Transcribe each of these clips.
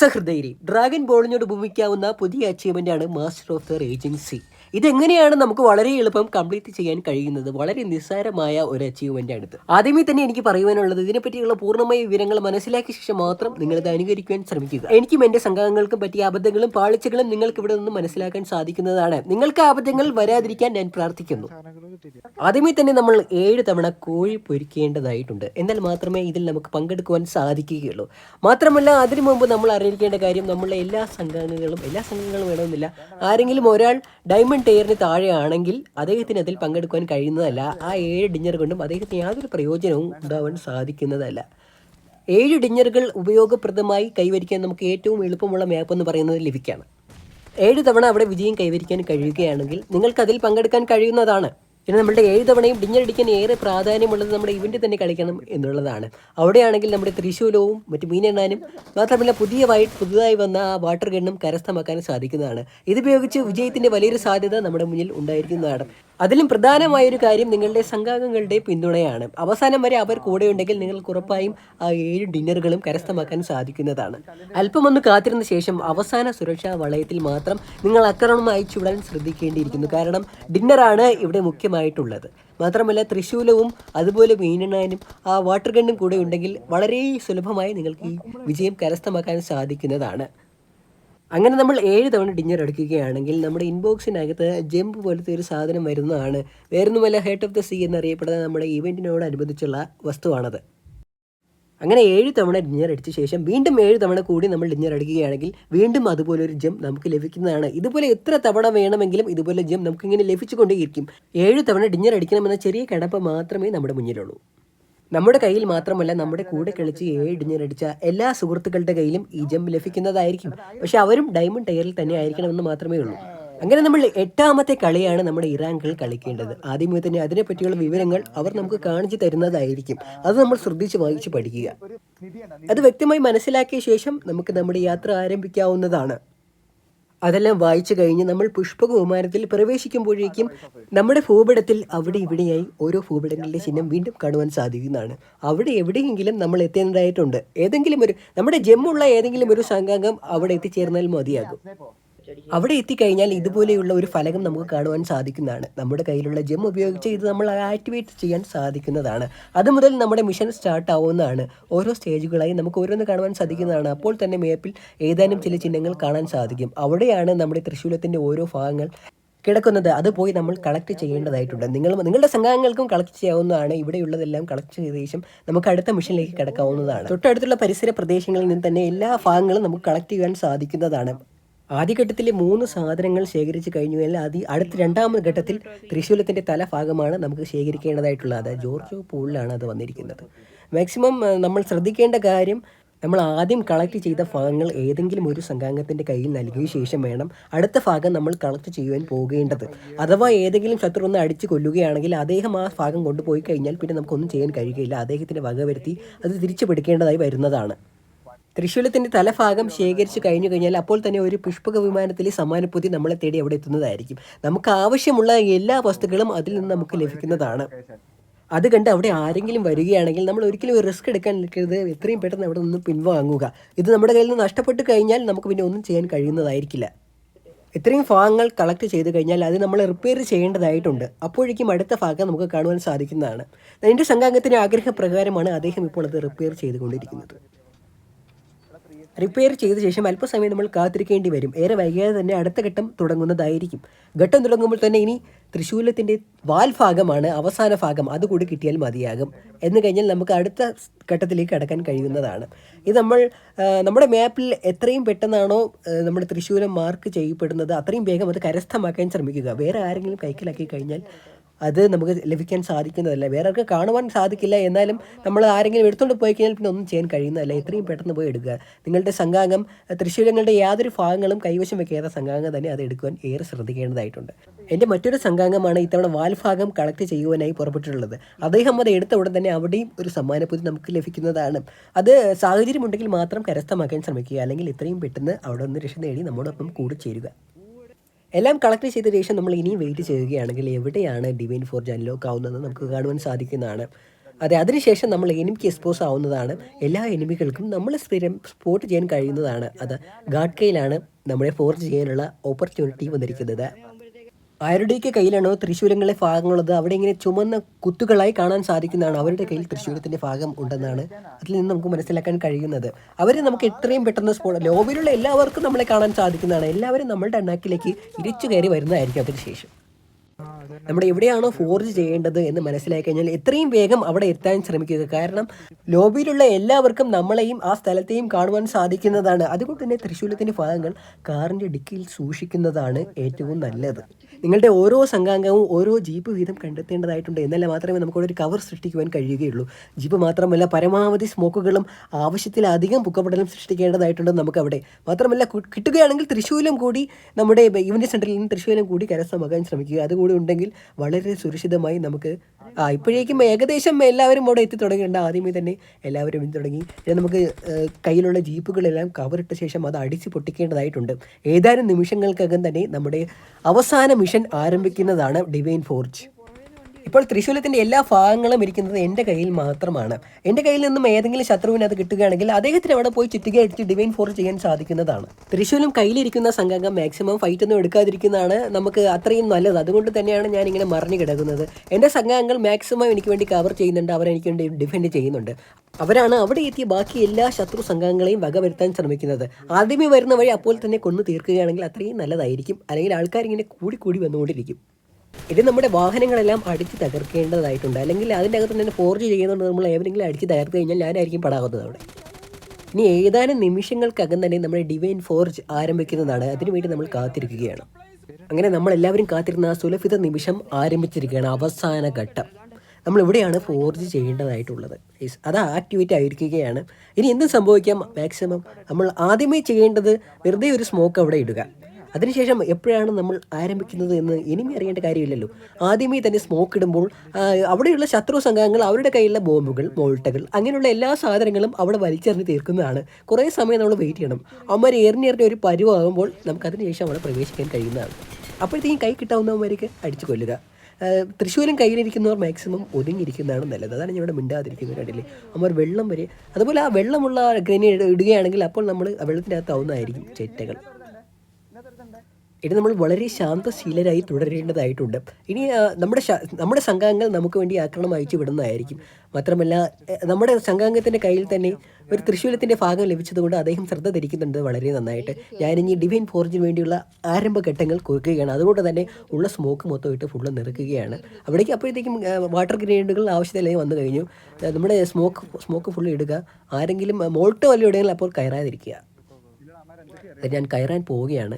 സഹൃദയരി. Dragon ബോളിനോട് ഉപമിക്കാവുന്ന പുതിയ achievement ആണ് master of the raging sea ഇതെങ്ങനെയാണ് നമുക്ക് വളരെ എളുപ്പം കംപ്ലീറ്റ് ചെയ്യാൻ കഴിയുന്നത്? വളരെ നിസ്സാരമായ ഒരു അച്ചീവ്മെന്റ് ആണിത്. ആദ്യമേ തന്നെ എനിക്ക് പറയുവാനുള്ളത് ഇതിനെപ്പറ്റിയുള്ള പൂർണമായ വിവരങ്ങൾ മനസ്സിലാക്കിയ ശേഷം മാത്രം നിങ്ങൾ ഇത് അനുകരിക്കുവാൻ ശ്രമിക്കുക. എനിക്കും എന്റെ സംഘങ്ങൾക്കും പറ്റിയ അബദ്ധങ്ങളും പാളിച്ചകളും നിങ്ങൾക്ക് ഇവിടെ നിന്ന് മനസ്സിലാക്കാൻ സാധിക്കുന്നതാണ്. നിങ്ങൾക്ക് അബദ്ധങ്ങൾ വരാതിരിക്കാൻ ഞാൻ പ്രാർത്ഥിക്കുന്നു. ആദ്യമേ തന്നെ നമ്മൾ ഏഴ് തവണ കോഴി പൊരിക്കേണ്ടതായിട്ടുണ്ട്. എന്നാൽ മാത്രമേ ഇതിൽ നമുക്ക് പങ്കെടുക്കുവാൻ സാധിക്കുകയുള്ളൂ. മാത്രമല്ല അതിനു മുമ്പ് നമ്മൾ അറിയിക്കേണ്ട കാര്യം നമ്മളുടെ എല്ലാ സംഘാംഗങ്ങളും എല്ലാ സംഘങ്ങളും വേണമെന്നില്ല. ആരെങ്കിലും ഒരാൾ ഡയമണ്ട് ടയറിന് താഴെയാണെങ്കിൽ അദ്ദേഹത്തിന് അതിൽ പങ്കെടുക്കുവാൻ കഴിയുന്നതല്ല. ആ ഏഴ് ഡിന്നർ കൊണ്ടും അദ്ദേഹത്തിന് യാതൊരു പ്രയോജനവും ഉണ്ടാവാൻ സാധിക്കുന്നതല്ല. ഏഴ് ഡിന്നറുകൾ ഉപയോഗപ്രദമായി കൈവരിക്കാൻ നമുക്ക് ഏറ്റവും എളുപ്പമുള്ള മാപ്പ് എന്ന് പറയുന്നത് ലിവിക്കാണ്. ഏഴ് തവണ അവിടെ വിജയം കൈവരിക്കാൻ കഴിയുകയാണെങ്കിൽ നിങ്ങൾക്ക് അതിൽ പങ്കെടുക്കാൻ കഴിയുന്നതാണ്. പിന്നെ നമ്മുടെ ഏഴ് തവണയും ഡിഞ്ഞടിക്കാൻ ഏറെ പ്രാധാന്യമുള്ളത് നമ്മുടെ ഇവന്റ് തന്നെ കളിക്കണം എന്നുള്ളതാണ്. അവിടെയാണെങ്കിൽ നമ്മുടെ തൃശ്ശൂലവും മറ്റു മീനെണ്ണാനും മാത്രമല്ല പുതിയതായി പുതുതായി വന്ന ആ വാട്ടർ ഗണ്ണും കരസ്ഥമാക്കാനും സാധിക്കുന്നതാണ്. ഇതുപയോഗിച്ച് വിജയത്തിന്റെ വലിയൊരു സാധ്യത നമ്മുടെ മുന്നിൽ ഉണ്ടായിരിക്കുന്നതാണ്. അതിലും പ്രധാനമായ ഒരു കാര്യം നിങ്ങളുടെ സംഘാംഗങ്ങളുടെ പിന്തുണയാണ്. അവസാനം വരെ അവർ കൂടെയുണ്ടെങ്കിൽ നിങ്ങൾക്ക് ഉറപ്പായും ആ ഏഴ് ഡിന്നറുകളും കരസ്ഥമാക്കാൻ സാധിക്കുന്നതാണ്. അല്പമൊന്ന് കാത്തിരുന്ന ശേഷം അവസാന സുരക്ഷാ വളയത്തിൽ മാത്രം നിങ്ങൾ ആക്രമണം അയച്ചുവിടാൻ ശ്രദ്ധിക്കേണ്ടിയിരിക്കുന്നു. കാരണം ഡിന്നറാണ് ഇവിടെ മുഖ്യമായിട്ടുള്ളത്. മാത്രമല്ല തൃശൂലവും അതുപോലെ മീനണ്ണാനും ആ വാട്ടർ ഗണ്ണും കൂടെ ഉണ്ടെങ്കിൽ വളരെ സുലഭമായി നിങ്ങൾക്ക് ഈ വിജയം കരസ്ഥമാക്കാൻ സാധിക്കുന്നതാണ്. അങ്ങനെ നമ്മൾ ഏഴ് തവണ ഡിന്നർ എടുക്കുകയാണെങ്കിൽ നമ്മുടെ ഇൻബോക്സിനകത്ത് ജമ്പ് പോലത്തെ ഒരു സാധനം വരുന്നതാണ്. വേറൊന്നുമല്ല ഹേർട്ട് ഓഫ് ദ സീ എന്നറിയപ്പെടുന്ന നമ്മുടെ ഇവന്റിനോടനുബന്ധിച്ചുള്ള വസ്തുവാണത്. അങ്ങനെ ഏഴ് തവണ ഡിന്നർ അടിച്ച ശേഷം വീണ്ടും ഏഴ് തവണ കൂടി നമ്മൾ ഡിന്നർ അടിക്കുകയാണെങ്കിൽ വീണ്ടും അതുപോലെ ഒരു ജം നമുക്ക് ലഭിക്കുന്നതാണ്. ഇതുപോലെ എത്ര തവണ വേണമെങ്കിലും ഇതുപോലെ ജം നമുക്കിങ്ങനെ ലഭിച്ചുകൊണ്ടേയിരിക്കും. ഏഴ് തവണ ഡിന്നർ അടിക്കണമെന്ന ചെറിയ കിടപ്പ് മാത്രമേ നമ്മുടെ മുന്നിലുള്ളൂ. നമ്മുടെ കയ്യിൽ മാത്രമല്ല നമ്മുടെ കൂടെ കളിച്ച് ഏഴ് എല്ലാ സുഹൃത്തുക്കളുടെ കയ്യിലും ഈ ജമ്പ് ലഭിക്കുന്നതായിരിക്കും. പക്ഷെ അവരും ഡയമണ്ട് ടയറിൽ തന്നെ ആയിരിക്കണമെന്ന് മാത്രമേ ഉള്ളൂ. അങ്ങനെ നമ്മൾ എട്ടാമത്തെ കളിയാണ് നമ്മുടെ ഇറാങ്കൾ കളിക്കേണ്ടത്. ആദ്യമേ തന്നെ അതിനെപ്പറ്റിയുള്ള വിവരങ്ങൾ അവർ നമുക്ക് കാണിച്ചു തരുന്നതായിരിക്കും. അത് നമ്മൾ ശ്രദ്ധിച്ച് വായിച്ച് പഠിക്കുക. അത് വ്യക്തമായി മനസ്സിലാക്കിയ ശേഷം നമുക്ക് നമ്മുടെ യാത്ര ആരംഭിക്കാവുന്നതാണ്. അതെല്ലാം വായിച്ചു കഴിഞ്ഞ് നമ്മൾ പുഷ്പകുമാരത്തിൽ പ്രവേശിക്കുമ്പോഴേക്കും നമ്മുടെ ഭൂപടത്തിൽ അവിടെ ഇവിടെയായി ഓരോ ഭൂപടങ്ങളുടെ ചിഹ്നം വീണ്ടും കാണുവാൻ സാധിക്കുന്നതാണ്. അവിടെ എവിടെയെങ്കിലും നമ്മൾ എത്തേണ്ടതായിട്ടുണ്ട്. ഏതെങ്കിലും ഒരു നമ്മുടെ ജമ്മുള്ള ഏതെങ്കിലും ഒരു സംഘാംഗം അവിടെ എത്തിച്ചേർന്നാൽ മതിയാകും. അവിടെ എത്തിക്കഴിഞ്ഞാൽ ഇതുപോലെയുള്ള ഒരു ഫലകം നമുക്ക് കാണുവാൻ സാധിക്കുന്നതാണ്. നമ്മുടെ കയ്യിലുള്ള ജെം ഉപയോഗിച്ച് ഇത് നമ്മൾ ആക്ടിവേറ്റ് ചെയ്യാൻ സാധിക്കുന്നതാണ്. അത് മുതൽ നമ്മുടെ മിഷൻ സ്റ്റാർട്ട് ആവുന്നതാണ്. ഓരോ സ്റ്റേജുകളായി നമുക്ക് ഓരോന്ന് കാണുവാൻ സാധിക്കുന്നതാണ്. അപ്പോൾ തന്നെ മേപ്പിൽ ഏതാനും ചില ചിഹ്നങ്ങൾ കാണാൻ സാധിക്കും. അവിടെയാണ് നമ്മുടെ തൃശ്ശൂലത്തിന്റെ ഓരോ ഭാഗങ്ങൾ കിടക്കുന്നത്. അത് പോയി നമ്മൾ കളക്ട് ചെയ്യേണ്ടതായിട്ടുണ്ട്. നിങ്ങൾ നിങ്ങളുടെ സംഘാംഗങ്ങൾക്കും കളക്ട് ചെയ്യാവുന്നതാണ്. ഇവിടെയുള്ളതെല്ലാം കളക്ട് ചെയ്ത ശേഷം നമുക്ക് അടുത്ത മിഷനിലേക്ക് കിടക്കാവുന്നതാണ്. തൊട്ടടുത്തുള്ള പരിസര പ്രദേശങ്ങളിൽ നിന്ന് തന്നെ എല്ലാ ഭാഗങ്ങളും നമുക്ക് കളക്ട് ചെയ്യാൻ സാധിക്കുന്നതാണ്. ആദ്യഘട്ടത്തിലെ മൂന്ന് സാധനങ്ങൾ ശേഖരിച്ച് കഴിഞ്ഞു. എന്നാൽ അത് അടുത്ത രണ്ടാമത് ഘട്ടത്തിൽ തൃശ്ശൂലത്തിന്റെ തലഭാഗമാണ് നമുക്ക് ശേഖരിക്കേണ്ടതായിട്ടുള്ളത്. ജോർജോ പൂളിലാണ് അത് വന്നിരിക്കുന്നത്. മാക്സിമം നമ്മൾ ശ്രദ്ധിക്കേണ്ട കാര്യം നമ്മൾ ആദ്യം കളക്ട് ചെയ്ത ഭാഗങ്ങൾ ഏതെങ്കിലും ഒരു സംഘാംഗത്തിന്റെ കയ്യിൽ നൽകിയ ശേഷം വേണം അടുത്ത ഭാഗം നമ്മൾ കളക്ട് ചെയ്യുവാൻ പോകേണ്ടത്. അഥവാ ഏതെങ്കിലും ശത്രു ഒന്ന് അടിച്ചു കൊല്ലുകയാണെങ്കിൽ അദ്ദേഹം ആ ഭാഗം കൊണ്ടുപോയി കഴിഞ്ഞാൽ പിന്നെ നമുക്കൊന്നും ചെയ്യാൻ കഴിയുകയില്ല. അദ്ദേഹത്തിന്റെ വക വരുത്തി അത് തിരിച്ചു പിടിക്കേണ്ടതായി വരുന്നതാണ്. തൃശ്ശൂലത്തിന്റെ തലഭാഗം ശേഖരിച്ചു കഴിഞ്ഞു കഴിഞ്ഞാൽ അപ്പോൾ തന്നെ ഒരു പുഷ്പക വിമാനത്തിലെ സമ്മാനപ്പൊതി നമ്മളെ തേടി അവിടെ എത്തുന്നതായിരിക്കും. നമുക്ക് ആവശ്യമുള്ള എല്ലാ വസ്തുക്കളും അതിൽ നിന്ന് നമുക്ക് ലഭിക്കുന്നതാണ്. അത് കണ്ട് അവിടെ ആരെങ്കിലും വരികയാണെങ്കിൽ നമ്മൾ ഒരിക്കലും ഒരു റിസ്ക് എടുക്കാൻ നിൽക്കരുത്. എത്രയും പെട്ടെന്ന് അവിടെ നിന്ന് പിൻവാങ്ങുക. ഇത് നമ്മുടെ കയ്യിൽ നിന്ന് നഷ്ടപ്പെട്ട് കഴിഞ്ഞാൽ നമുക്ക് പിന്നെ ഒന്നും ചെയ്യാൻ കഴിയുന്നതായിരിക്കില്ല. ഇത്രയും ഭാഗങ്ങൾ കളക്ട് ചെയ്ത് കഴിഞ്ഞാൽ അത് നമ്മൾ റിപ്പയർ ചെയ്യേണ്ടതായിട്ടുണ്ട്. അപ്പോഴേക്കും അടുത്ത ഭാഗം നമുക്ക് കാണുവാൻ സാധിക്കുന്നതാണ്. എന്റെ സംഘാംഗത്തിന്റെ ആഗ്രഹപ്രകാരമാണ് അദ്ദേഹം ഇപ്പോൾ അത് റിപ്പയർ ചെയ്തുകൊണ്ടിരിക്കുന്നത്. റിപ്പയർ ചെയ്ത ശേഷം അല്പസമയം നമ്മൾ കാത്തിരിക്കേണ്ടി വരും. ഏറെ വൈകാതെ തന്നെ അടുത്ത ഘട്ടം തുടങ്ങുന്നതായിരിക്കും. ഘട്ടം തുടങ്ങുമ്പോൾ തന്നെ ഇനി തൃശ്ശൂലത്തിന്റെ വാൽ ഭാഗമാണ് അവസാന ഭാഗം. അതുകൂടി കിട്ടിയാൽ മതിയാകും. എന്ന് കഴിഞ്ഞാൽ നമുക്ക് അടുത്ത ഘട്ടത്തിലേക്ക് കടക്കാൻ കഴിയുന്നതാണ്. ഇത് നമ്മൾ നമ്മുടെ മാപ്പിൽ എത്രയും പെട്ടെന്നാണോ നമ്മുടെ തൃശ്ശൂലം മാർക്ക് ചെയ്യപ്പെടുന്നത്. അത്രയും വേഗം അത് കരസ്ഥമാക്കാൻ ശ്രമിക്കുക. വേറെ ആരെങ്കിലും കൈക്കലാക്കി കഴിഞ്ഞാൽ അത് നമുക്ക് ലഭിക്കാൻ സാധിക്കുന്നതല്ല. വേറെ ആർക്ക് കാണുവാൻ സാധിക്കില്ല എന്നാലും നമ്മൾ ആരെങ്കിലും എടുത്തുകൊണ്ട് പോയി കഴിഞ്ഞാൽ പിന്നെ ഒന്നും ചെയ്യാൻ കഴിയുന്നതല്ല. എത്രയും പെട്ടെന്ന് പോയി എടുക്കുക. നിങ്ങളുടെ സംഘാംഗം തൃശ്ശൂരങ്ങളുടെ യാതൊരു ഭാഗങ്ങളും കൈവശം വെക്കാത്ത സംഘാംഗം തന്നെ അത് എടുക്കുവാൻ ഏറെ ശ്രദ്ധിക്കേണ്ടതായിട്ടുണ്ട്. എന്റെ മറ്റൊരു സംഘാംഗമാണ് ഇത്തവണ വാൽഭാഗം കളക്ട് ചെയ്യുവാനായി പുറപ്പെട്ടിട്ടുള്ളത്. അദ്ദേഹം അത് എടുത്ത ഉടൻ തന്നെ അവിടെയും ഒരു സമ്മാനപ്പൊതി നമുക്ക് ലഭിക്കുന്നതാണ്. അത് സാഹചര്യമുണ്ടെങ്കിൽ മാത്രം കരസ്ഥമാക്കാൻ ശ്രമിക്കുക. അല്ലെങ്കിൽ ഇത്രയും പെട്ടെന്ന് അവിടെ നിന്ന് രക്ഷ നേടി നമ്മോടൊപ്പം കൂടി ചേരുക. എല്ലാം കളക്ട് ചെയ്ത ശേഷം നമ്മൾ ഇനിയും വെയിറ്റ് ചെയ്യുകയാണെങ്കിൽ എവിടെയാണ് ഡിവൈൻ ഫോർജ് അൺലോക്ക് ആവുന്നത് നമുക്ക് കാണുവാൻ സാധിക്കുന്നതാണ്. അതെ അതിനുശേഷം നമ്മൾ എനിമിക്ക് എക്സ്പോസ് ആവുന്നതാണ്. എല്ലാ എനിമികൾക്കും നമ്മൾ സ്ഥിരം സ്പോട്ട് ചെയ്യാൻ കഴിയുന്നതാണ്. അത് ഗാഡ് കെയിലാണ് നമ്മളെ ഫോർജ് ചെയ്യാനുള്ള ഓപ്പർച്യൂണിറ്റി വന്നിരിക്കുന്നത്. ആരുടെയൊക്കെ കയ്യിലാണോ തൃശ്ശൂരങ്ങളെ ഭാഗങ്ങളുള്ളത്? അവിടെ ഇങ്ങനെ ചുമന്ന കുത്തുകളായി കാണാൻ സാധിക്കുന്നതാണ്. അവരുടെ കയ്യിൽ തൃശ്ശൂലത്തിന്റെ ഭാഗം ഉണ്ടെന്നാണ് അതിൽ നിന്ന് നമുക്ക് മനസ്സിലാക്കാൻ കഴിയുന്നത്. അവരെ നമുക്ക് എത്രയും പെട്ടെന്ന് സ്പോൺ ലോബിലുള്ള എല്ലാവർക്കും നമ്മളെ കാണാൻ സാധിക്കുന്നതാണ്. എല്ലാവരും നമ്മളുടെ അണ്ണാക്കിലേക്ക് ഇരിച്ചു കയറി വരുന്നതായിരിക്കും അതിനുശേഷം നമ്മുടെ എവിടെയാണോ ഫോർജ് ചെയ്യേണ്ടത് എന്ന് മനസ്സിലാക്കി കഴിഞ്ഞാൽ എത്രയും വേഗം അവിടെ എത്താൻ ശ്രമിക്കുക. കാരണം ലോബിയിലുള്ള എല്ലാവർക്കും നമ്മളെയും ആ സ്ഥലത്തെയും കാണുവാൻ സാധിക്കുന്നതാണ്. അതുകൊണ്ട് തന്നെ തൃശ്ശൂലത്തിന്റെ ഭാഗങ്ങൾ കാറിന്റെ ഡിക്കിയിൽ സൂക്ഷിക്കുന്നതാണ് ഏറ്റവും നല്ലത്. നിങ്ങളുടെ ഓരോ സംഘാംഗവും ഓരോ ജീപ്പ് വീതം കണ്ടെത്തേണ്ടതായിട്ടുണ്ട് എന്നല്ല മാത്രമേ നമുക്ക് ഒരു കവർ സൃഷ്ടിക്കുവാൻ കഴിയുകയുള്ളൂ. ജീപ്പ് മാത്രമല്ല പരമാവധി സ്മോക്കുകളും ആവശ്യത്തിലധികം പുക്കപ്പെടലും സൃഷ്ടിക്കേണ്ടതായിട്ടുണ്ട് നമുക്കവിടെ. മാത്രമല്ല കിട്ടുകയാണെങ്കിൽ തൃശ്ശൂലം കൂടി നമ്മുടെ ഇവന്റ് സെന്ററിൽ നിന്ന് തൃശ്ശൂലം കൂടി കരസ്ഥമാക്കാൻ ശ്രമിക്കുക. അതുകൂടി ഉണ്ടെങ്കിൽ വളരെ സുരക്ഷിതമായി നമുക്ക് ആ ഇപ്പോഴേക്കും ഏകദേശം എല്ലാവരും അവിടെ എത്തി തുടങ്ങിയിട്ടുണ്ട് ആദ്യമേ തന്നെ എല്ലാവരും എത്തി തുടങ്ങി. നമുക്ക് കയ്യിലുള്ള ജീപ്പുകളെല്ലാം കവറിട്ട ശേഷം അത് അടിച്ച് പൊട്ടിക്കേണ്ടതായിട്ടുണ്ട്. ഏതാനും നിമിഷങ്ങൾക്കകം തന്നെ നമ്മുടെ അവസാന മിഷൻ ആരംഭിക്കുന്നതാണ് ഡിവൈൻ ഫോർജ്. ഇപ്പോൾ ത്രിശൂലത്തിന്റെ എല്ലാ ഭാഗങ്ങളും ഇരിക്കുന്നത് എന്റെ കയ്യിൽ മാത്രമാണ്. എന്റെ കയ്യിൽ നിന്നും ഏതെങ്കിലും ശത്രുവിന് അത് കിട്ടുകയാണെങ്കിൽ അദ്ദേഹത്തിന് അവിടെ പോയി ചുറ്റിക അടിച്ച് ഡിവൈൻ ഫോർ ചെയ്യാൻ സാധിക്കുന്നതാണ്. തൃശ്ശൂലും കയ്യിലിരിക്കുന്ന സംഘാംഗം മാക്സിമം ഫൈറ്റ് ഒന്നും എടുക്കാതിരിക്കുന്നതാണ് നമുക്ക് അത്രയും നല്ലത്. അതുകൊണ്ട് തന്നെയാണ് ഞാൻ ഇങ്ങനെ മറിഞ്ഞു കിടക്കുന്നത്. എന്റെ സംഘാംഗങ്ങൾ മാക്സിമം എനിക്ക് വേണ്ടി കവർ ചെയ്യുന്നുണ്ട്. അവരെനിക്ക് വേണ്ടി ഡിഫെൻഡ് ചെയ്യുന്നുണ്ട്. അവരാണ് അവിടെ എത്തിയ ബാക്കി എല്ലാ ശത്രു സംഘങ്ങളെയും വകവരുത്താൻ ശ്രമിക്കുന്നത്. ആദ്യമേ വരുന്ന വഴി അപ്പോൾ തന്നെ കൊന്നു തീർക്കുകയാണെങ്കിൽ അത്രയും നല്ലതായിരിക്കും. അല്ലെങ്കിൽ ആൾക്കാർ ഇങ്ങനെ കൂടി കൂടി വന്നുകൊണ്ടിരിക്കും. ഇത് നമ്മുടെ വാഹനങ്ങളെല്ലാം അടിച്ച് തകർക്കേണ്ടതായിട്ടുണ്ട്. അല്ലെങ്കിൽ അതിന്റെ അകത്ത് തന്നെ ഫോർജ് ചെയ്യുന്നുണ്ട് നമ്മൾ ഏവരെങ്കിലും അടിച്ച് തകർത്ത് കഴിഞ്ഞാൽ ഞാനായിരിക്കും പടാകുന്നത് അവിടെ. ഇനി ഏതാനും നിമിഷങ്ങൾക്കകം തന്നെ നമ്മുടെ ഡിവൈൻ ഫോർജ് ആരംഭിക്കുന്നതാണ്. അതിനുവേണ്ടി നമ്മൾ കാത്തിരിക്കുകയാണ്. അങ്ങനെ നമ്മൾ എല്ലാവരും കാത്തിരുന്ന ആ സുലഭിത നിമിഷം ആരംഭിച്ചിരിക്കുകയാണ് അവസാന ഘട്ടം. നമ്മൾ ഇവിടെയാണ് ഫോർജ് ചെയ്യേണ്ടതായിട്ടുള്ളത്. അത് ആക്ടിവേറ്റ് ആയിരിക്കുകയാണ്. ഇനി എന്ത് സംഭവിക്കാം. മാക്സിമം നമ്മൾ ആദ്യമേ ചെയ്യേണ്ടത് വെറുതെ ഒരു സ്മോക്ക് അവിടെ ഇടുക. അതിനുശേഷം എപ്പോഴാണ് നമ്മൾ ആരംഭിക്കുന്നത് എന്ന് ഇനിമേ അറിയേണ്ട കാര്യമില്ലല്ലോ. ആദ്യമേ തന്നെ സ്മോക്ക് ഇടുമ്പോൾ അവിടെയുള്ള ശത്രു സംഘങ്ങൾ അവരുടെ കയ്യിലുള്ള ബോംബുകൾ മോൾട്ടകൾ അങ്ങനെയുള്ള എല്ലാ സാധനങ്ങളും അവിടെ വലിച്ചെറിഞ്ഞ് തീർക്കുന്നതാണ്. കുറേ സമയം നമ്മൾ വെയിറ്റ് ചെയ്യണം. അവന്മാർ എറിഞ്ഞെറിഞ്ഞ ഒരു പരുവാകുമ്പോൾ നമുക്ക് അതിനുശേഷം അവിടെ പ്രവേശിക്കാൻ കഴിയുന്നതാണ്. അപ്പോഴത്തേക്കും കൈ കിട്ടാവുന്നവന്മാർക്ക് അടിച്ചു കൊല്ലുക. തൃശ്ശൂരും കയ്യിലിരിക്കുന്നവർ മാക്സിമം ഒതുങ്ങിയിരിക്കുന്നതാണ് നല്ലത്. അതാണ് ഇവിടെ മിണ്ടാതിരിക്കുന്നത് കണ്ടില്ലേ? അവർ വെള്ളം വരെ അതുപോലെ ആ വെള്ളമുള്ള ഗ്രനേഡ് ഇടുകയാണെങ്കിൽ അപ്പോൾ നമ്മൾ വെള്ളത്തിനകത്താവുന്നതായിരിക്കും ചെറ്റകൾ. ഇത് നമ്മൾ വളരെ ശാന്തശീലരായി തുടരേണ്ടതായിട്ടുണ്ട്. ഇനി നമ്മുടെ നമ്മുടെ സംഘാംഗങ്ങൾ നമുക്ക് വേണ്ടി ആക്രമണം അയച്ചു വിടുന്നതായിരിക്കും. മാത്രമല്ല നമ്മുടെ സംഘാംഗത്തിന്റെ കയ്യിൽ തന്നെ ഒരു തൃശ്ശൂലത്തിന്റെ ഭാഗം ലഭിച്ചതുകൊണ്ട് അദ്ദേഹം ശ്രദ്ധ ധരിക്കുന്നുണ്ട് വളരെ നന്നായിട്ട്. ഞാനിനി ഡിവൈൻ ഫോർജിന് വേണ്ടിയുള്ള ആരംഭഘട്ടങ്ങൾ കുറിക്കുകയാണ്. അതുകൊണ്ട് തന്നെ ഉള്ള സ്മോക്ക് മൊത്തം ഇട്ട് ഫുള്ള് നിറക്കുകയാണ്. അവിടേക്ക് അപ്പോഴത്തേക്കും വാട്ടർ ഗ്രനേഡുകൾ ആവശ്യത്തിലായി വന്നു കഴിഞ്ഞു. നമ്മുടെ സ്മോക്ക് സ്മോക്ക് ഫുള്ള് ഇടുക. ആരെങ്കിലും മോൾട്ടോ വല്ലതും ഇടുകയാണെങ്കിൽ അപ്പോൾ കയറാതിരിക്കുക. ഞാൻ കയറാൻ പോവുകയാണ്.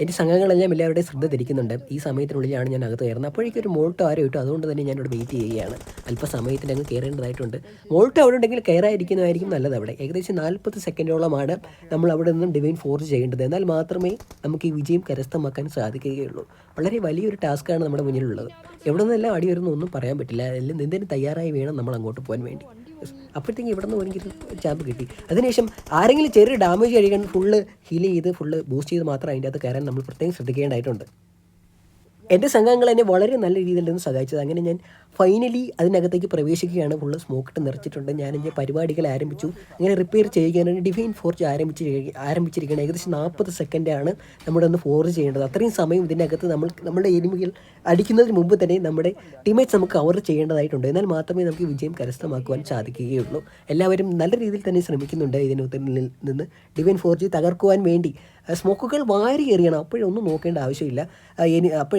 എന്റെ സംഘങ്ങളെല്ലാം എല്ലാവരുടെയും ശ്രദ്ധ തിരിക്കുന്നുണ്ട് ഈ സമയത്തിനുള്ളിലാണ് ഞാൻ അകത്ത് കയറുന്നത്. അപ്പോഴേക്കും ഒരു മോൾട്ട് ആരോ ഇട്ടു. അതുകൊണ്ട് തന്നെ ഞാനിവിടെ വെയിറ്റ് ചെയ്യുകയാണ്. അല്പസമയത്തിന് അങ്ങ് കയറേണ്ടതായിട്ടുണ്ട്. മോൾട്ട് അവിടെ ഉണ്ടെങ്കിൽ കയറായിരിക്കുന്നതായിരിക്കും നല്ലത് അവിടെ. ഏകദേശം നാൽപ്പത് സെക്കൻഡോളമാണ് നമ്മൾ അവിടെ നിന്നും ഡിവൈൻ ഫോർജ് ചെയ്യേണ്ടത്. എന്നാൽ മാത്രമേ നമുക്ക് ഈ വിജയം കരസ്ഥമാക്കാൻ സാധിക്കുകയുള്ളൂ. വളരെ വലിയൊരു ടാസ്ക്കാണ് നമ്മുടെ മുന്നിലുള്ളത്. എവിടെ നിന്നെല്ലാം അടി വരുന്നൊന്നും പറയാൻ പറ്റില്ല. എല്ലാം എന്തിനും തയ്യാറായി വേണം നമ്മൾ അങ്ങോട്ട് പോകാൻ വേണ്ടി. അപ്പോഴത്തേക്കും ഇവിടെ നിന്ന് എനിക്കൊരു ചാമ്പ് കിട്ടി. അതിനുശേഷം ആരെങ്കിലും ചെറിയ ഡാമേജ് കഴിക്കാൻ ഫുള്ള് ഹീൽ ചെയ്ത് ഫുള്ള് ബൂസ്റ്റ് ചെയ്ത് മാത്രം അതിന്റെ അകത്ത് കയറാൻ നമ്മൾ പ്രത്യേകം ശ്രദ്ധിക്കേണ്ടതായിട്ടുണ്ട്. എന്റെ സംഘങ്ങൾ എന്നെ വളരെ നല്ല രീതിയിൽ നിന്ന് സഹായിച്ചത്. അങ്ങനെ ഞാൻ ഫൈനലി അതിനകത്തേക്ക് പ്രവേശിക്കുകയാണ്. ഫുള്ള് സ്മോക്കിട്ട് നിറച്ചിട്ടുണ്ട്. ഞാൻ എന്റെ പരിപാടികൾ ആരംഭിച്ചു. അങ്ങനെ റിപ്പയർ ചെയ്യുകയാണ്. ഡിവൈൻ ഫോർജ് ആരംഭിച്ച് ആരംഭിച്ചിരിക്കുകയാണ്. ഏകദേശം നാൽപ്പത് സെക്കൻഡാണ് നമ്മുടെ ഒന്ന് ഫോർജ് ചെയ്യേണ്ടത്. അത്രയും സമയം ഇതിനകത്ത് നമ്മൾ നമ്മുടെ എരുമികൾ അടിക്കുന്നതിന് മുമ്പ് തന്നെ നമ്മുടെ ടീമേറ്റ്സ് നമുക്ക് കവർ ചെയ്യേണ്ടതായിട്ടുണ്ട്. എന്നാൽ മാത്രമേ നമുക്ക് വിജയം കരസ്ഥമാക്കുവാൻ സാധിക്കുകയുള്ളൂ. എല്ലാവരും നല്ല രീതിയിൽ തന്നെ ശ്രമിക്കുന്നുണ്ട് ഇതിനകത്ത് നിന്ന് ഡിവൈൻ ഫോർജ് തകർക്കുവാൻ വേണ്ടി. സ്മോക്കുകൾ വാരി എറിയണം. അപ്പോഴൊന്നും നോക്കേണ്ട ആവശ്യമില്ല. അപ്പോൾ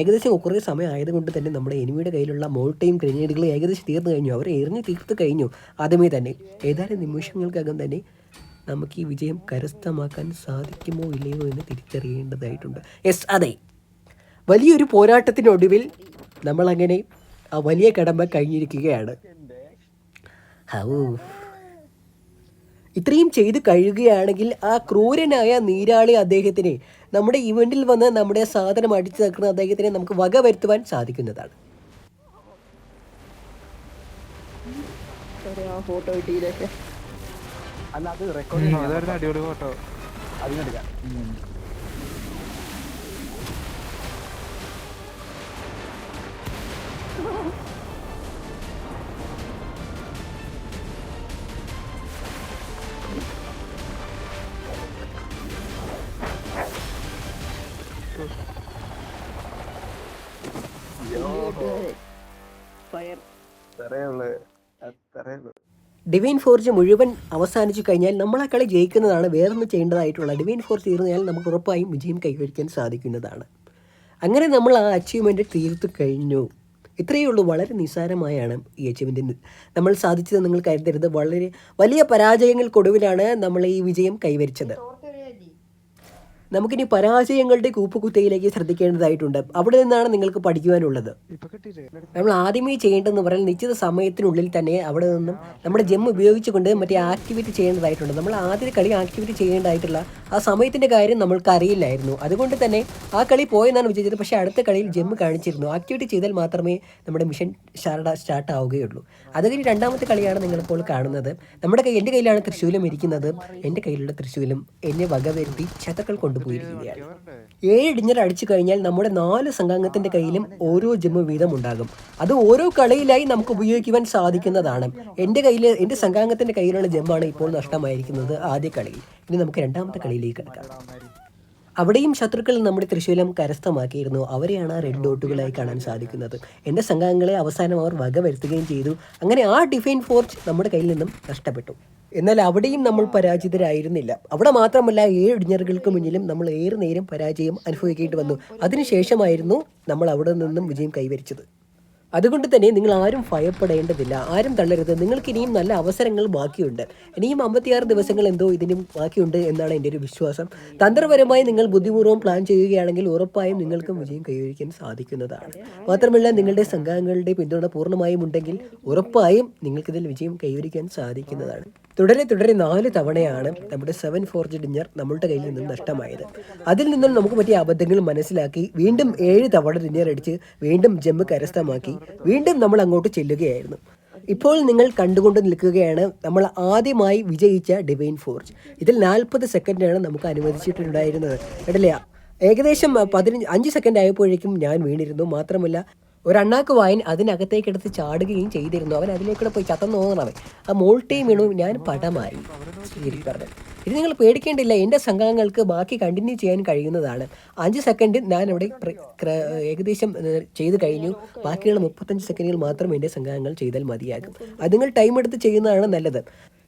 ഏകദേശം കുറേ സമയം ആയതുകൊണ്ട് തന്നെ നമ്മുടെ എനിമിയുടെ കയ്യിലുള്ള മോൾട്ടയും ഗ്രനേഡുകൾ ഏകദേശം തീർന്നു കഴിഞ്ഞു. അവർ എറിഞ്ഞു തീർത്ത് കഴിഞ്ഞു. ആദ്യമേ തന്നെ ഏതാനും നിമിഷങ്ങൾക്കകം തന്നെ നമുക്ക് ഈ വിജയം കരസ്ഥമാക്കാൻ സാധിക്കുമോ ഇല്ലയോ എന്ന് തിരിച്ചറിയേണ്ടതായിട്ടുണ്ട്. യെസ് അതെ. വലിയൊരു പോരാട്ടത്തിനൊടുവിൽ നമ്മളങ്ങനെ ആ വലിയ കടമ്പ കഴിഞ്ഞിരിക്കുകയാണ്. ഇത്രയും ചെയ്ത് കഴിയുകയാണെങ്കിൽ ആ ക്രൂരനായ നീരാളി അദ്ദേഹത്തിനെ നമ്മുടെ ഇവന്റിൽ വന്ന് നമ്മുടെ സാധനം അടിച്ചു തകർക്കുന്ന അദ്ദേഹത്തിനെ നമുക്ക് വക വരുത്തുവാൻ സാധിക്കുന്നതാണ്. ഫോട്ടോ കിട്ടിയില്ലേ അല്ല അത് റെക്കോർഡ് അടിപൊളി ഫോട്ടോ അതിനെടുക്കാം അത്രേ ഉള്ളു. അത്രേ ഉള്ളു. ഡിവൈൻ ഫോർജ് മുഴുവൻ അവസാനിച്ചു കഴിഞ്ഞാൽ നമ്മൾ ആ കളി ജയിക്കുന്നതാണ് വേറൊന്നും ചെയ്യേണ്ടതായിട്ടുള്ള ഡിവൈൻ ഫോർജ് തീർന്നാൽ നമുക്ക് ഉറപ്പായും വിജയം കൈവരിക്കാൻ സാധിക്കുന്നതാണ്. അങ്ങനെ നമ്മൾ ആ അച്ചീവ്മെന്റ് തീർത്തു കഴിഞ്ഞു. ഇത്രയേ ഉള്ളൂ. വളരെ നിസ്സാരമായാണ് ഈ അച്ചീവ്മെന്റ് നമ്മൾ സാധിച്ചത് നിങ്ങൾ കരുതരുത്. വളരെ വലിയ പരാജയങ്ങൾക്കൊടുവിലാണ് നമ്മൾ ഈ വിജയം കൈവരിച്ചത്. നമുക്കിനി പരാജയങ്ങളുടെ കൂപ്പുകുത്തയിലേക്ക് ശ്രദ്ധിക്കേണ്ടതായിട്ടുണ്ട്. അവിടെ നിന്നാണ് നിങ്ങൾക്ക് പഠിക്കുവാനുള്ളത്. നമ്മൾ ആദ്യമേ ചെയ്യേണ്ടതെന്ന് പറഞ്ഞാൽ നിശ്ചിത സമയത്തിനുള്ളിൽ തന്നെ അവിടെ നിന്നും നമ്മുടെ ജെം ഉപയോഗിച്ചുകൊണ്ട് മറ്റേ ആക്ടിവിറ്റി ചെയ്യേണ്ടതായിട്ടുണ്ട്. നമ്മൾ ആദ്യ കളി ആക്ടിവിറ്റി ചെയ്യേണ്ടതായിട്ടുള്ള ആ സമയത്തിന്റെ കാര്യം നമ്മൾക്ക് അറിയില്ലായിരുന്നു അതുകൊണ്ട് തന്നെ ആ കളി പോയെന്നാണ് വിചാരിച്ചത്. പക്ഷേ അടുത്ത കളിയിൽ ജെം കാണിച്ചിരുന്നു. ആക്ടിവിറ്റി ചെയ്താൽ മാത്രമേ നമ്മുടെ മിഷൻ സ്റ്റാർട്ട് സ്റ്റാർട്ട് ആവുകയുള്ളൂ. അത് കഴിഞ്ഞ് രണ്ടാമത്തെ കളിയാണ് നിങ്ങളിപ്പോൾ കാണുന്നത്. നമ്മുടെ എന്റെ കയ്യിലാണ് തൃശ്ശൂലം ഇരിക്കുന്നത്. എന്റെ കയ്യിലുള്ള തൃശ്ശൂലം എന്നെ വകവരുത്തി ശതക്കൾ കൊണ്ടുപോയിരിക്കുകയാണ് ഏഴ് ഇടിഞ്ഞർ അടിച്ചു കഴിഞ്ഞാൽ നമ്മുടെ നാല് സംഘാംഗത്തിന്റെ കയ്യിലും ഓരോ ജമ്മു വീതം ഉണ്ടാകും. അത് ഓരോ കളിയിലായി നമുക്ക് ഉപയോഗിക്കുവാൻ സാധിക്കുന്നതാണ്. എന്റെ കയ്യിൽ എന്റെ സംഘാംഗത്തിന്റെ കയ്യിലുള്ള ജമ്മാണ് ഇപ്പോൾ നഷ്ടമായിരിക്കുന്നത് ആദ്യ കളിയിൽ. ഇനി നമുക്ക് രണ്ടാമത്തെ കളിയിലേക്ക് കിടക്കാം. അവിടെയും ശത്രുക്കൾ നമ്മുടെ തൃശ്ശൂലം കരസ്ഥമാക്കിയിരുന്നു. അവരെയാണ് റെഡ് ഡോട്ടുകളായി കാണാൻ സാധിക്കുന്നത്. എന്റെ സംഘാംഗങ്ങളെ അവസാനം അവർ വകവരുത്തുകയും ചെയ്തു. അങ്ങനെ ആ ഡിഫൈൻ ഫോർച്ച് നമ്മുടെ കയ്യിൽ നിന്നും നഷ്ടപ്പെട്ടു. എന്നാൽ അവിടെയും നമ്മൾ പരാജിതരായിരുന്നില്ല. അവിടെ മാത്രമല്ല ഏഴ് ഇടിഞ്ഞറുകൾക്ക് മുന്നിലും നമ്മൾ ഏറെ നേരം പരാജയം അനുഭവിക്കേണ്ടി വന്നു. അതിനുശേഷമായിരുന്നു നമ്മൾ അവിടെ നിന്നും വിജയം കൈവരിച്ചത്. അതുകൊണ്ട് തന്നെ നിങ്ങൾ ആരും ഭയപ്പെടേണ്ടതില്ല ആരും തള്ളരുത്. നിങ്ങൾക്ക് ഇനിയും നല്ല അവസരങ്ങൾ ബാക്കിയുണ്ട്. ഇനിയും അമ്പത്തിയാറ് ദിവസങ്ങൾ എന്തോ ഇതിനും ബാക്കിയുണ്ട് എന്നാണ് എന്റെ ഒരു വിശ്വാസം. തന്ത്രപരമായി നിങ്ങൾ ബുദ്ധിപൂർവം പ്ലാൻ ചെയ്യുകയാണെങ്കിൽ ഉറപ്പായും നിങ്ങൾക്കും വിജയം കൈവരിക്കാൻ സാധിക്കുന്നതാണ്. മാത്രമല്ല നിങ്ങളുടെ സംഘാംഗങ്ങളുടെ പിന്തുണ പൂർണമായും ഉണ്ടെങ്കിൽ ഉറപ്പായും നിങ്ങൾക്കിതിൽ വിജയം കൈവരിക്കാൻ സാധിക്കുന്നതാണ്. തുടരെ തുടരെ നാല് തവണയാണ് നമ്മുടെ സെവൻ ഫോർജ് ഡിഞ്ഞർ നമ്മളുടെ കയ്യിൽ നിന്നും നഷ്ടമായത്. അതിൽ നിന്നും നമുക്ക് പറ്റിയ അബദ്ധങ്ങൾ മനസ്സിലാക്കി വീണ്ടും ഏഴ് തവണ ഡിഞ്ഞർ അടിച്ച് വീണ്ടും ജമ്മ് കരസ്ഥമാക്കി വീണ്ടും നമ്മൾ അങ്ങോട്ട് ചെല്ലുകയായിരുന്നു. ഇപ്പോൾ നിങ്ങൾ കണ്ടുകൊണ്ട് നിൽക്കുകയാണ് നമ്മൾ ആദ്യമായി വിജയിച്ച ഡിവൈൻ ഫോർജ് ഇതിൽ നാൽപ്പത് സെക്കൻഡാണ് നമുക്ക് അനുവദിച്ചിട്ടുണ്ടായിരുന്നത്. കേട്ടില്ലേ ഏകദേശം പതിനഞ്ച് അഞ്ച് സെക്കൻഡ് ആയപ്പോഴേക്കും ഞാൻ വീണിരുന്നു. മാത്രമല്ല ഒരു അണ്ണാക്ക് വായൻ അതിനകത്തേക്ക് എടുത്ത് ചാടുകയും ചെയ്തിരുന്നു. അവൻ അതിലേക്കൂടെ പോയി ചത്തം തോന്നണവൻ ആ മോൾട്ടേ വീണു ഞാൻ പടമായി. ശരി പറഞ്ഞു. ഇത് നിങ്ങൾ പേടിക്കേണ്ടില്ല എന്റെ സംഘങ്ങൾക്ക് ബാക്കി കണ്ടിന്യൂ ചെയ്യാൻ കഴിയുന്നതാണ്. അഞ്ച് സെക്കൻഡ് ഞാൻ ഇവിടെ ഏകദേശം ചെയ്ത് കഴിഞ്ഞു. ബാക്കിയുള്ള മുപ്പത്തഞ്ച് സെക്കൻഡുകൾ മാത്രം എന്റെ സംഘങ്ങൾ ചെയ്താൽ മതിയാകും. അത് നിങ്ങൾ ടൈം എടുത്ത് ചെയ്യുന്നതാണ് നല്ലത്.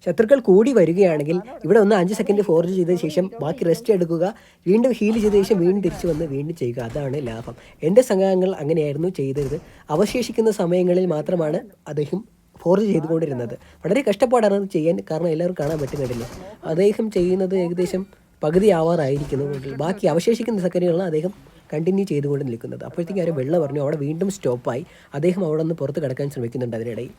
ശത്രുക്കൾ കൂടി വരികയാണെങ്കിൽ ഇവിടെ ഒന്ന് അഞ്ച് സെക്കൻഡ് ഫോർജ് ചെയ്ത ശേഷം ബാക്കി റെസ്റ്റ് എടുക്കുക. വീണ്ടും ഹീൽ ചെയ്ത ശേഷം വീണ്ടും തിരിച്ചു വന്ന് വീണ്ടും ചെയ്യുക. അതാണ് ലാഭം. എന്റെ സംഘങ്ങൾ അങ്ങനെയായിരുന്നു ചെയ്തത്. അവശേഷിക്കുന്ന സമയങ്ങളിൽ മാത്രമാണ് അദ്ദേഹം ഫോർജ് ചെയ്തുകൊണ്ടിരുന്നത്. വളരെ കഷ്ടപ്പാടാണ് അത് ചെയ്യാൻ. കാരണം എല്ലാവരും കാണാൻ പറ്റുന്നില്ല അദ്ദേഹം ചെയ്യുന്നത് ഏകദേശം പകുതി ആവാറായിരിക്കുന്നു ബാക്കി അവശേഷിക്കുന്ന സെക്കൻഡുകളാണ് അദ്ദേഹം കണ്ടിന്യൂ ചെയ്തുകൊണ്ട് നിൽക്കുന്നത് അപ്പോഴത്തേക്കും അവർ വെള്ളം പറഞ്ഞു അവിടെ വീണ്ടും സ്റ്റോപ്പായി. അദ്ദേഹം അവിടെ നിന്ന് പുറത്ത് കിടക്കാൻ ശ്രമിക്കുന്നുണ്ട് അതിനിടയിൽ.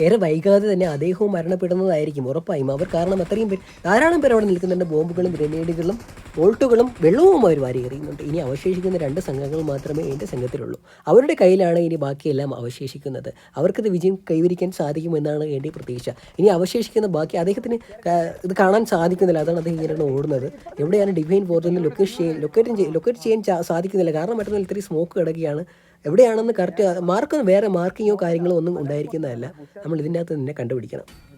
ഏറെ വൈകാതെ തന്നെ അദ്ദേഹവും മരണപ്പെടുന്നതായിരിക്കും. ഉറപ്പായും. അവർ കാരണം അത്രയും പേർ ധാരാളം പേർ അവിടെ നിൽക്കുന്നുണ്ട്. ബോംബുകളും ഗ്രനേഡുകളും വോൾട്ടുകളും വെള്ളവും അവർ വാരി എറിയുന്നുണ്ട്. ഇനി അവശേഷിക്കുന്ന രണ്ട് സംഘങ്ങൾ മാത്രമേ എന്റെ സംഘത്തിലുള്ളൂ. അവരുടെ കയ്യിലാണ് ഇനി ബാക്കിയെല്ലാം അവശേഷിക്കുന്നത്. അവർക്കത് വിജയം കൈവരിക്കാൻ സാധിക്കുമെന്നാണ് എന്റെ പ്രതീക്ഷ. ഇനി അവശേഷിക്കുന്ന ബാക്കി അദ്ദേഹത്തിന് ഇത് കാണാൻ സാധിക്കുന്നില്ല. അതാണ് അദ്ദേഹം ഇങ്ങനെയാണ് ഓടുന്നത്. എവിടെയാണ് ഡിവൈൻ ഫോർജ് ലൊക്കേറ്റ് ചെയ്യാൻ ലൊക്കേറ്റ് ലൊക്കേറ്റ് ചെയ്യാൻ സാധിക്കുന്നില്ല. കാരണം മറ്റൊന്നും ഇത്രയും സ്മോക്ക് കിടക്കുകയാണ്. എവിടെയാണെന്ന് കറക്റ്റ് മാർക്ക് വേറെ മാർക്കിങ്ങോ കാര്യങ്ങളോ ഒന്നും ഉണ്ടായിരിക്കുന്നതല്ല. നമ്മൾ ഇതിന്റെ അകത്ത് തന്നെ കണ്ടുപിടിക്കണം.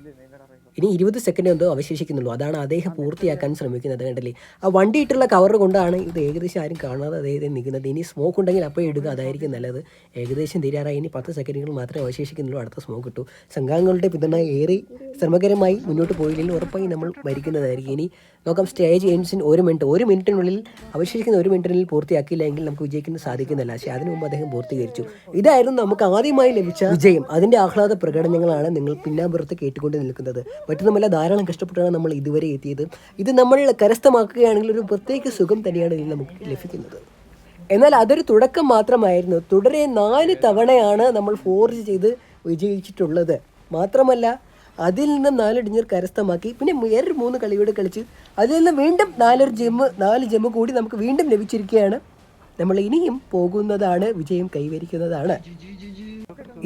ഇനി ഇരുപത് സെക്കൻഡ് എന്തോ അവശേഷിക്കുന്നുള്ളൂ. അതാണ് അദ്ദേഹം പൂർത്തിയാക്കാൻ ശ്രമിക്കുന്നത് കണ്ടല്ലേ? ആ വണ്ടി ഇട്ടുള്ള കവർ കൊണ്ടാണ് ഇത് ഏകദേശം ആരും കാണാതെ അദ്ദേഹത്തെ നിൽക്കുന്നത്. ഇനി സ്മോക്ക് ഉണ്ടെങ്കിൽ അപ്പോൾ ഇടുക അതായിരിക്കും നല്ലത്. ഏകദേശം തീരാറായി. ഇനി പത്ത് സെക്കൻഡുകൾ മാത്രമേ അവശേഷിക്കുന്നുള്ളൂ. അടുത്ത സ്മോക്ക് കിട്ടൂ സംഘാംഗങ്ങളുടെ പിന്തുണ ഏറെ ശ്രമകരമായി മുന്നോട്ട് പോയില്ലെങ്കിൽ ഉറപ്പായി നമ്മൾ മരിക്കുന്നതായിരിക്കും. ഇനി നോക്കാം സ്റ്റേജ് എൻസിൻ ഒരു മിനിറ്റ് ഒരു മിനിറ്റിനുള്ളിൽ അവശേഷിക്കുന്ന ഒരു മിനിറ്റിനുള്ളിൽ പൂർത്തിയാക്കിയില്ല എങ്കിൽ നമുക്ക് വിജയിക്കുന്ന സാധിക്കുന്നില്ല പക്ഷേ അതിനു മുമ്പ് അദ്ദേഹം പൂർത്തീകരിച്ചു. ഇതായിരുന്നു നമുക്ക് ആദ്യമായി ലഭിച്ച വിജയം. അതിന്റെ ആഹ്ലാദ പ്രകടനങ്ങളാണ് നിങ്ങൾ പിന്നാമ്പുറത്ത് കേട്ടുകൊണ്ട് നിൽക്കുന്നത്. മറ്റൊന്നുമല്ല ധാരാളം കഷ്ടപ്പെട്ടാണ് നമ്മൾ ഇതുവരെ എത്തിയത്. ഇത് നമ്മൾ കരസ്ഥമാക്കുകയാണെങ്കിൽ ഒരു പ്രത്യേക സുഖം തന്നെയാണ് ഇതിൽ നമുക്ക് ലഭിക്കുന്നത്. എന്നാൽ അതൊരു തുടക്കം മാത്രമായിരുന്നു. തുടരെ നാല് തവണയാണ് നമ്മൾ ഫോർജ് ചെയ്ത് വിജയിച്ചിട്ടുള്ളത്. മാത്രമല്ല അതിൽ നിന്ന് നാല് ഡിഞ്ഞർ കരസ്ഥമാക്കി. പിന്നെ വേറൊരു മൂന്ന് കളിയോട് കളിച്ച് അതിൽ നിന്ന് വീണ്ടും നാലൊരു ജെമ്മ് നാല് ജെമ്മ് കൂടി നമുക്ക് വീണ്ടും ലഭിച്ചിരിക്കുകയാണ്. നമ്മൾ ഇനിയും പോകുന്നതാണ് വിജയം കൈവരിക്കുന്നതാണ്.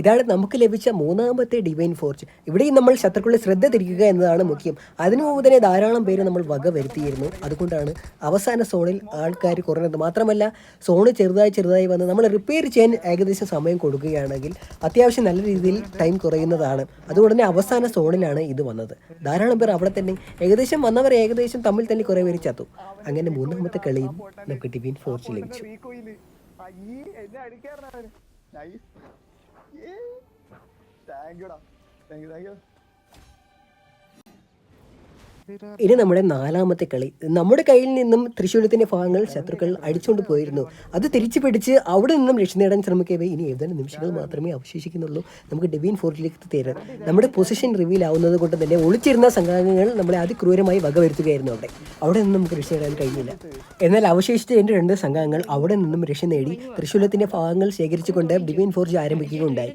ഇതാണ് നമുക്ക് ലഭിച്ച മൂന്നാമത്തെ ഡിവൈൻ ഫോർച്ച് ഇവിടെയും നമ്മൾ ശത്രുക്കളുടെ ശ്രദ്ധ തിരിക്കുക എന്നതാണ് മുഖ്യം. അതിനു മുമ്പ് തന്നെ ധാരാളം പേര് നമ്മൾ വക വരുത്തിയിരുന്നു. അതുകൊണ്ടാണ് അവസാന സോണിൽ ആൾക്കാർ കുറഞ്ഞത്. മാത്രമല്ല സോണ് ചെറുതായി ചെറുതായി വന്ന് നമ്മൾ റിപ്പയർ ചെയ്യാൻ ഏകദേശം സമയം കൊടുക്കുകയാണെങ്കിൽ അത്യാവശ്യം നല്ല രീതിയിൽ ടൈം കുറയുന്നതാണ്. അതുകൊണ്ട് തന്നെ അവസാന സോണിലാണ് ഇത് വന്നത്. ധാരാളം പേർ അവിടെ തന്നെ. ഏകദേശം വന്നവർ ഏകദേശം തമ്മിൽ തന്നെ കുറേ പേര് ചത്തു. അങ്ങനെ മൂന്നാമത്തെ കളിയും നമുക്ക് ഡിവൈൻ ഫോർച്ച് ലഭിച്ചു. റീകോയിൽ അയ്യേ എന്നെ അടിക്കാറുണ്ട് നൈസ് താങ്ക് യുടാ താങ്ക് യു താങ്ക് യു ഇനി നമ്മുടെ നാലാമത്തെ കളി. നമ്മുടെ കയ്യിൽ നിന്നും തൃശ്ശൂലത്തിന്റെ ഭാഗങ്ങൾ ശത്രുക്കൾ അടിച്ചുകൊണ്ട് പോയിരുന്നു. അത് തിരിച്ചു പിടിച്ച് അവിടെ നിന്നും ലക്ഷ്യം നേടാൻ ശ്രമിക്കവേ ഇനി ഏതാനും നിമിഷങ്ങൾ മാത്രമേ അവശേഷിക്കുന്നുള്ളൂ. നമുക്ക് ഡെവിൻ ഫോർട്ടിലേക്ക് തീരാൻ നമ്മുടെ പൊസിഷൻ റിവീൽ ആവുന്നത് കൊണ്ട് തന്നെ ഒളിച്ചിരുന്ന സംഘാംഗങ്ങൾ നമ്മളെ അതിക്രൂരമായി വകവരുത്തുകയായിരുന്നു അവിടെ. അവിടെ നിന്നും നമുക്ക് രക്ഷ നേടാൻ കഴിഞ്ഞില്ല. എന്നാൽ അവശേഷിച്ച എന്റെ രണ്ട് സംഘാംഗങ്ങൾ അവിടെ നിന്നും രക്ഷ നേടി തൃശ്ശൂലത്തിന്റെ ഭാഗങ്ങൾ ശേഖരിച്ചുകൊണ്ട് ഡിവിൻ ഫോർജ് ആരംഭിക്കുകയുണ്ടായി.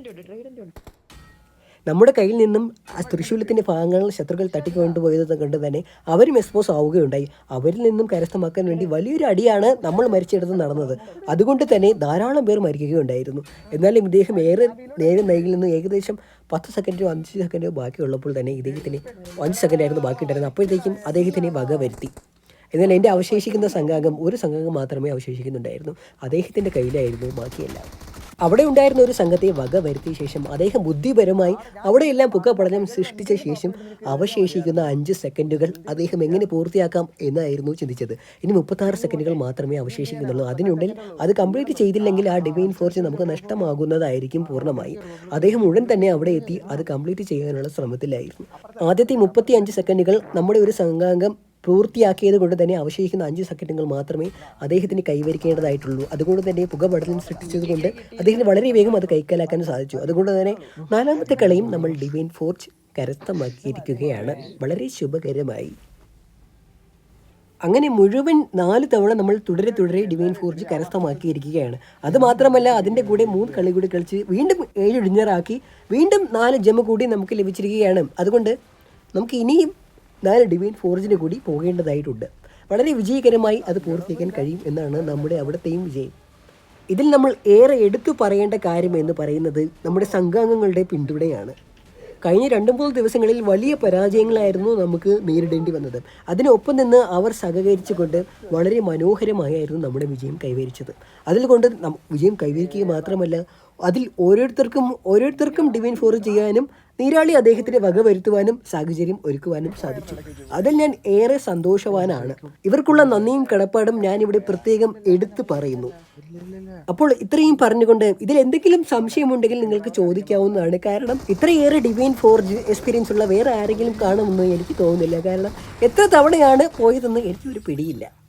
നമ്മുടെ കയ്യിൽ നിന്നും ആ തൃശ്ശൂലത്തിന്റെ ഭാഗങ്ങൾ ശത്രുക്കൾ തട്ടിക്കൊണ്ടുപോയത് കണ്ട് തന്നെ അവരും എക്സ്പോസ് ആവുകയുണ്ടായി. അവരിൽ നിന്നും കരസ്ഥമാക്കാൻ വേണ്ടി വലിയൊരു അടിയാണ് നമ്മൾ മരിച്ചെടുത്ത് നടന്നത്. അതുകൊണ്ട് തന്നെ ധാരാളം പേർ മരിക്കുകയുണ്ടായിരുന്നു. എന്നാലും ഇദ്ദേഹം ഏറെ നേരെ നൈകിൽ നിന്ന് ഏകദേശം പത്ത് സെക്കൻഡോ അഞ്ച് സെക്കൻഡോ ബാക്കിയുള്ളപ്പോൾ തന്നെ ഇദ്ദേഹത്തിന് അഞ്ച് സെക്കൻഡായിരുന്നു ബാക്കി ഉണ്ടായിരുന്നത് അപ്പോഴത്തേക്കും അദ്ദേഹത്തിനെ വക വരുത്തി. എന്നാൽ എന്റെ അവശേഷിക്കുന്ന സംഘാംഗം ഒരു സംഘാംഗം മാത്രമേ അവശേഷിക്കുന്നുണ്ടായിരുന്നു. അദ്ദേഹത്തിന്റെ കയ്യിലായിരുന്നു ബാക്കിയെല്ലാം. അവിടെ ഉണ്ടായിരുന്ന ഒരു സംഘത്തെ വക വരുത്തിയ ശേഷം അദ്ദേഹം ബുദ്ധിപരമായി അവിടെയെല്ലാം പുകപടലം സൃഷ്ടിച്ച ശേഷം അവശേഷിക്കുന്ന അഞ്ച് സെക്കൻഡുകൾ അദ്ദേഹം എങ്ങനെ പൂർത്തിയാക്കാം എന്നായിരുന്നു ചിന്തിച്ചത്. ഇനി മുപ്പത്താറ് സെക്കൻഡുകൾ മാത്രമേ അവശേഷിക്കുന്നുള്ളൂ. അതിനുള്ളിൽ അത് കംപ്ലീറ്റ് ചെയ്തില്ലെങ്കിൽ ആ ഡിവൈൻ ഫോർച്ച് നമുക്ക് നഷ്ടമാകുന്നതായിരിക്കും പൂർണമായി. അദ്ദേഹം ഉടൻ തന്നെ അവിടെ എത്തി അത് കംപ്ലീറ്റ് ചെയ്യാനുള്ള ശ്രമത്തിലായിരുന്നു. ആദ്യത്തെ മുപ്പത്തി അഞ്ച് സെക്കൻഡുകൾ നമ്മുടെ ഒരു സംഘാംഗം പൂർത്തിയാക്കിയത് കൊണ്ട് തന്നെ അവശേഷിക്കുന്ന അഞ്ച് സെക്കൻഡുകൾ മാത്രമേ അദ്ദേഹത്തിന് കൈവരിക്കേണ്ടതായിട്ടുള്ളൂ. അതുകൊണ്ട് തന്നെ പുകപടലം സൃഷ്ടിച്ചത് കൊണ്ട് അദ്ദേഹത്തിന് വളരെ വേഗം അത് കൈക്കലാക്കാൻ സാധിച്ചു. അതുകൊണ്ട് തന്നെ നാലാമത്തെ കളിയും നമ്മൾ ഡിവൈൻ ഫോർച്ച് കരസ്ഥമാക്കിയിരിക്കുകയാണ്. വളരെ ശുഭകരമായി. അങ്ങനെ മുഴുവൻ നാല് തവണ നമ്മൾ തുടരെ തുടരെ ഡിവൈൻ ഫോർജ് കരസ്ഥമാക്കിയിരിക്കുകയാണ്. അത് മാത്രമല്ല അതിന്റെ കൂടെ മൂന്ന് കളി കൂടി കളിച്ച് വീണ്ടും ഏഴ് ഡിന്നറാക്കി വീണ്ടും നാല് ജമ കൂടി നമുക്ക് ലഭിച്ചിരിക്കുകയാണ്. അതുകൊണ്ട് നമുക്ക് ഇനിയും നാല് ഡിവൈൻ ഫോർജിന് കൂടി പോകേണ്ടതായിട്ടുണ്ട്. വളരെ വിജയകരമായി അത് പൂർത്തിയാക്കാൻ കഴിയും എന്നാണ് നമ്മുടെ അവിടുത്തെയും വിജയം. ഇതിൽ നമ്മൾ ഏറെ എടുത്തു പറയേണ്ട കാര്യം എന്ന് പറയുന്നത് നമ്മുടെ സംഘാംഗങ്ങളുടെ പിന്തുണയാണ്. കഴിഞ്ഞ രണ്ട് മൂന്ന് ദിവസങ്ങളിൽ വലിയ പരാജയങ്ങളായിരുന്നു നമുക്ക് നേരിടേണ്ടി വന്നത്. അതിനൊപ്പം നിന്ന് അവർ സഹകരിച്ചുകൊണ്ട് വളരെ മനോഹരമായായിരുന്നു നമ്മുടെ വിജയം കൈവരിച്ചത്. അതിൽ കൊണ്ട് വിജയം കൈവരിക്കുക മാത്രമല്ല അതിൽ ഓരോരുത്തർക്കും ഓരോരുത്തർക്കും ഡിവൈൻ ഫോർ ചെയ്യാനും നീരാളി അദ്ദേഹത്തിന് വകവരുത്തുവാനും സാഹചര്യം ഒരുക്കുവാനും സാധിച്ചു. അതിൽ ഞാൻ ഏറെ സന്തോഷവാനാണ്. ഇവർക്കുള്ള നന്ദിയും കടപ്പാടും ഞാൻ ഇവിടെ പ്രത്യേകം എടുത്തു പറയുന്നു. അപ്പോൾ ഇത്രയും പറഞ്ഞുകൊണ്ട് ഇതിൽ എന്തെങ്കിലും സംശയമുണ്ടെങ്കിൽ നിങ്ങൾക്ക് ചോദിക്കാവുന്നതാണ്. കാരണം ഇത്രയേറെ ഡിവൈൻ ഫോർജ് എക്സ്പീരിയൻസ് ഉള്ള വേറെ ആരെങ്കിലും കാണുമെന്ന് എനിക്ക് തോന്നുന്നില്ല. കാരണം എത്ര തവണയാണ് പോയതെന്ന് എനിക്കൊരു പിടിയില്ല.